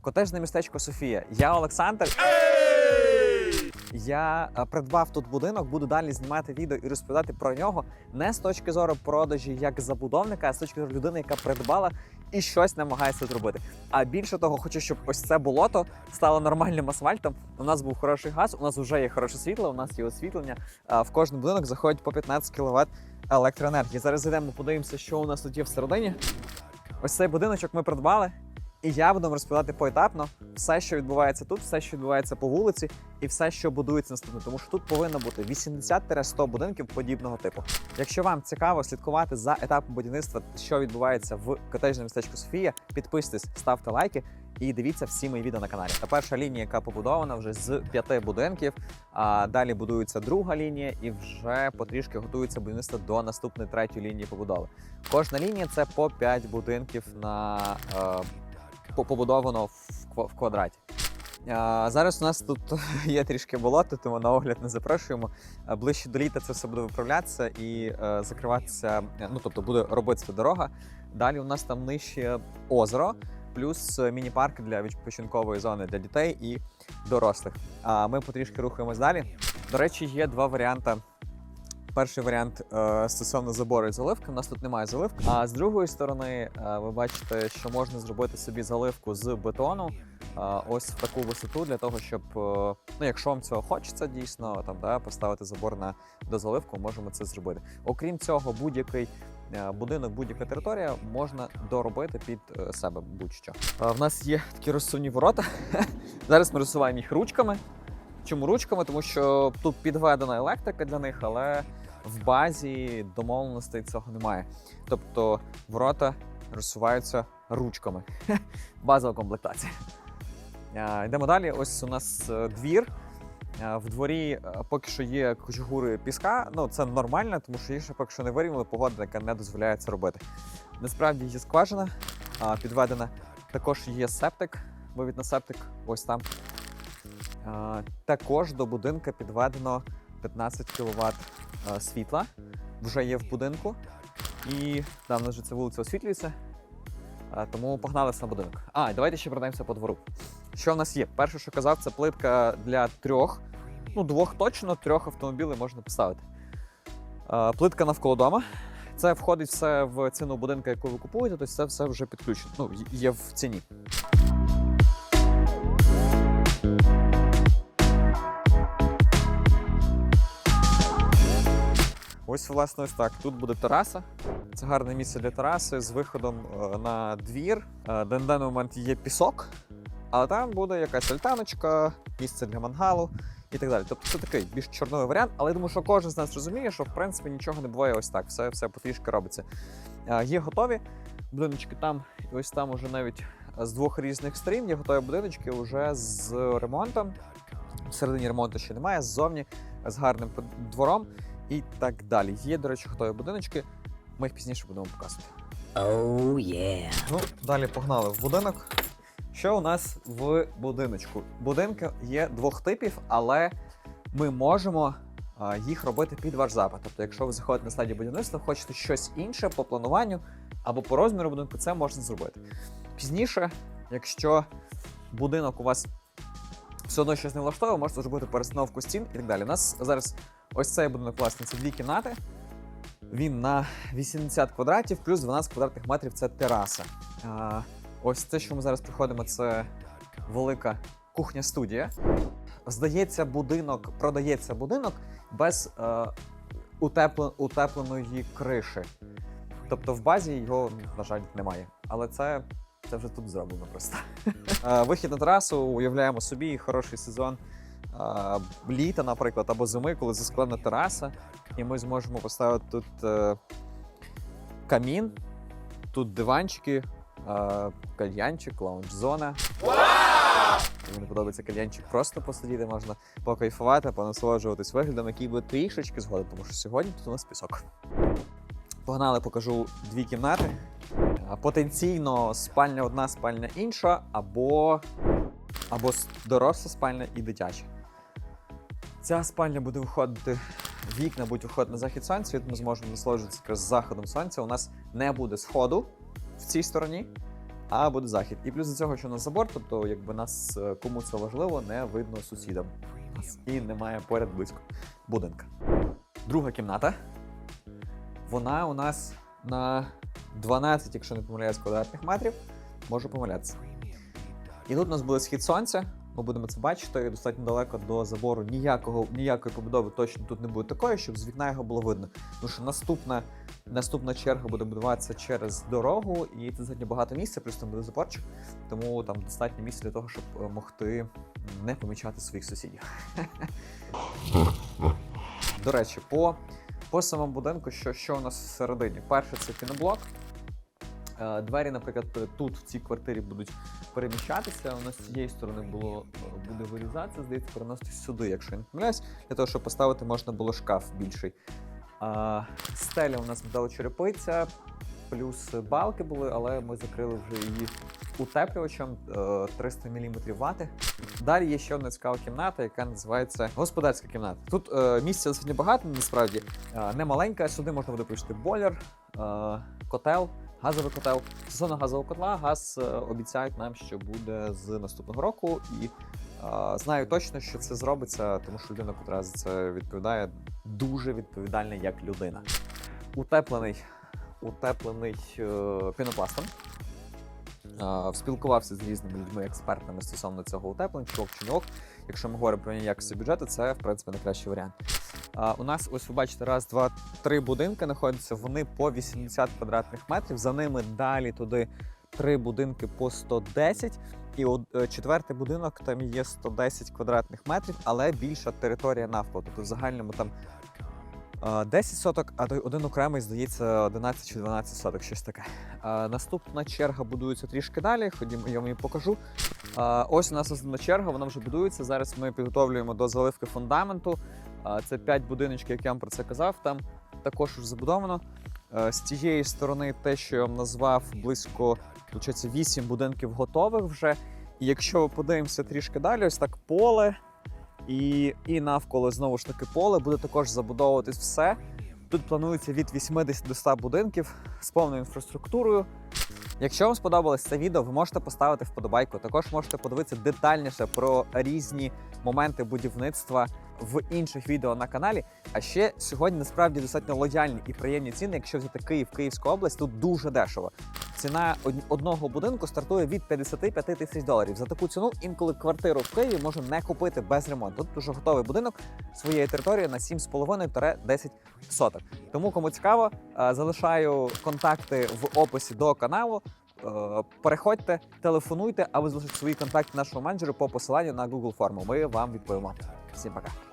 Котежне містечко Софія. Я Олександр. Я придбав тут будинок, буду далі знімати відео і розповідати про нього не з точки зору продажі як забудовника, а з точки зору людини, яка придбала і щось намагається зробити. А більше того, хочу, щоб ось це болото стало нормальним асфальтом. У нас був хороший газ, у нас вже є хороше світло, у нас є освітлення. В кожен будинок заходить по 15 кВт електроенергії. Зараз зайдемо, подивимося, що у нас тут є всередині. Ось цей будиночок ми придбали. І я буду вам розповідати поетапно все, що відбувається тут, все, що відбувається по вулиці, і все, що будується наступне. Тому що тут повинно бути 80-100 будинків подібного типу. Якщо вам цікаво слідкувати за етапом будівництва, що відбувається в котежному містечку Софія, підписуйтесь, ставте лайки і дивіться всі мої відео на каналі. Та перша лінія, яка побудована вже з п'яти будинків. А далі будується друга лінія, і вже потрішки готується будівництво до наступної третьої лінії побудови. Кожна лінія це по 5 будинків на е, побудовано в, квадраті. Зараз у нас тут є трішки болото, тому на огляд не запрошуємо. Ближче до літа це все буде виправлятися і е, закриватися. Ну тобто буде робитися дорога. Далі у нас там нижче озеро, плюс е, міні-парк для відпочинкової зони для дітей і дорослих. А ми потрішки рухаємось далі. До речі, є два варіанти. Перший варіант е, стосовно забору і заливки. У нас тут немає заливки. А з другої сторони, е, ви бачите, що можна зробити собі заливку з бетону. е, ось в таку висоту для того, щоб ну, якщо вам цього хочеться дійсно, там да, поставити забор на дозаливку, можемо це зробити. Окрім цього, будь-який будинок, будь-яка територія можна доробити під себе будь-що. В нас є такі розсувні ворота. Зараз ми розсуваємо їх ручками. Чому ручками? Тому що тут підведена електрика для них, але в базі домовленостей цього немає. Тобто ворота розсуваються ручками. Базова комплектація. Йдемо далі. Ось у нас е, двір. В дворі е, поки що є кучугури піска. Ну це нормально, тому що їх ще поки що не вирівняли, погода, яка не дозволяє це робити. Насправді є скважина підведена. Також є септик, вивід на септик, ось там. Також до будинка підведено 15 кВт світла. Вже є в будинку. І там вже ця вулиця освітлюється. Тому погналися на будинок. А, давайте ще пройдемося по двору. Що в нас є? Перше, що казав, це плитка для трьох. Ну, двох точно, трьох автомобілів можна поставити. Плитка навколо дома. Це входить все в ціну будинку, яку ви купуєте, тобто це все вже підключено. Ну, є в ціні. Ось, власне, ось так. Тут буде тераса. Це гарне місце для тераси з виходом е, на двір, е, на даний момент є пісок, але там буде якась альтаночка, місце для мангалу і так далі. Тобто це такий більш чорновий варіант, але я думаю, що кожен з нас розуміє, що в принципі нічого не буває ось так. Все, все потрішки робиться. Е, Є готові будиночки там, і ось там уже навіть з двох різних сторін є готові будиночки вже з ремонтом. Всередині ремонту ще немає, ззовні з гарним двором і так далі. Є, до речі, готові будиночки. Ми їх пізніше будемо показувати. Oh yeah. Ну, далі погнали в будинок. Що у нас в будиночку? Будинки є двох типів, але ми можемо а, їх робити під ваш запит. Тобто, якщо ви заходите на стадію будівництва, хочете щось інше по плануванню або по розміру будинку, це можна зробити. Пізніше, якщо будинок у вас все одно щось не влаштовує, можете зробити перестановку стін і так далі. У нас зараз ось цей будинок, власне, це дві кімнати. Він на 80 квадратів, плюс 12 квадратних метрів це тераса. А, ось це, що ми зараз приходимо, це велика кухня-студія. Здається, будинок, продається будинок без е, утепле- утепленої криші. Тобто в базі його, на жаль, немає. Але це, це вже тут зроблено просто. Е, Вихід на терасу уявляємо собі хороший сезон літа, наприклад, або зими, коли засклена тераса, і ми зможемо поставити тут е, камін, тут диванчики, кальянчик, лаунж-зона. Мені подобається кальянчик, просто посидіти можна покайфувати, понасолоджуватись виглядом, який буде трішечки згодом, тому що сьогодні тут у нас пісок. Погнали, покажу дві кімнати. Потенційно спальня одна, спальня інша, або, або доросла спальня і дитяча. Ця спальня буде виходити, вікна будуть виходити на захід сонця, ми зможемо насолоджуватися якраз заходом сонця. У нас не буде сходу в цій стороні, а буде захід. І плюс до цього, що у нас забор, тобто, якби нас е, кому це важливо, не видно сусідам. І немає поряд близько будинка. Друга кімната. Вона у нас на 12, якщо не помиляюсь, квадратних метрів. Можу помилятися. І тут у нас буде схід сонця. Ми будемо це бачити достатньо далеко до забору. Ніякого, ніякої побудови точно тут не буде такої, щоб з вікна його було видно. Тому що наступна, наступна черга буде будуватися через дорогу, і це достатньо багато місця, плюс там буде заборчик. Тому там достатньо місця для того, щоб е, могти не помічати своїх сусідів. До речі, по, по самому будинку, що, що у нас всередині? Перше, це кіноблок. Е, Двері, наприклад, тут в цій квартирі будуть переміщатися. У нас з цієї сторони було е, буде вирізатися, здається, переноситись сюди, якщо я не помиляюсь, для того, щоб поставити можна було шкаф більший. А, стеля у нас металочерепиця, плюс балки були, але ми закрили вже її утеплювачем е, 300 мм вати. Далі є ще одна цікава кімната, яка називається господарська кімната. Тут е, місця достатньо багато, насправді е, не маленька. Сюди можна буде включити бойлер, е, котел, газовий котел. Стосовно газового котла, газ е, обіцяють нам, що буде з наступного року. І е, знаю точно, що це зробиться, тому що людина, яка за це відповідає, дуже відповідальна як людина. Утеплений, утеплений е, пінопластом. Е, спілкувався з різними людьми, експертами стосовно цього утеплення, чи ок, чи не ок. Якщо ми говоримо про якості бюджету, це в принципі найкращий варіант. У нас, ось ви бачите, раз, два, три будинки знаходяться. Вони по 80 квадратних метрів. За ними далі туди три будинки по 110. І е, четвертий будинок там є 110 квадратних метрів, але більша територія навколо. Тобто в загальному там е, 10 соток, а той один окремий, здається, 11 чи 12 соток, щось таке. Е, Наступна черга будується трішки далі. Ходімо, я вам її покажу. Е, Ось у нас основна черга, вона вже будується. Зараз ми підготовлюємо до заливки фундаменту. Це 5 будиночків, як я вам про це казав. Там також вже забудовано. Е, З тієї сторони, те, що я вам назвав, близько виходить, 8 будинків готових вже. І якщо ми подивимося трішки далі, ось так поле і, і навколо знову ж таки поле буде також забудовуватись все. Тут планується від 80 до 100 будинків з повною інфраструктурою. Якщо вам сподобалось це відео, ви можете поставити вподобайку. Також можете подивитися детальніше про різні моменти будівництва в інших відео на каналі. А ще сьогодні насправді достатньо лояльні і приємні ціни. Якщо взяти Київ, Київська область, тут дуже дешево. Ціна одного будинку стартує від 55 тисяч доларів. За таку ціну інколи квартиру в Києві можна не купити без ремонту. Тут вже готовий будинок своєї території на 7,5-10 соток. Тому кому цікаво, е, залишаю контакти в описі до каналу. Е, Переходьте, телефонуйте, або залишіть свої контакти нашого менеджеру по посиланню на Google форму. Ми вам відповімо. Всім пока.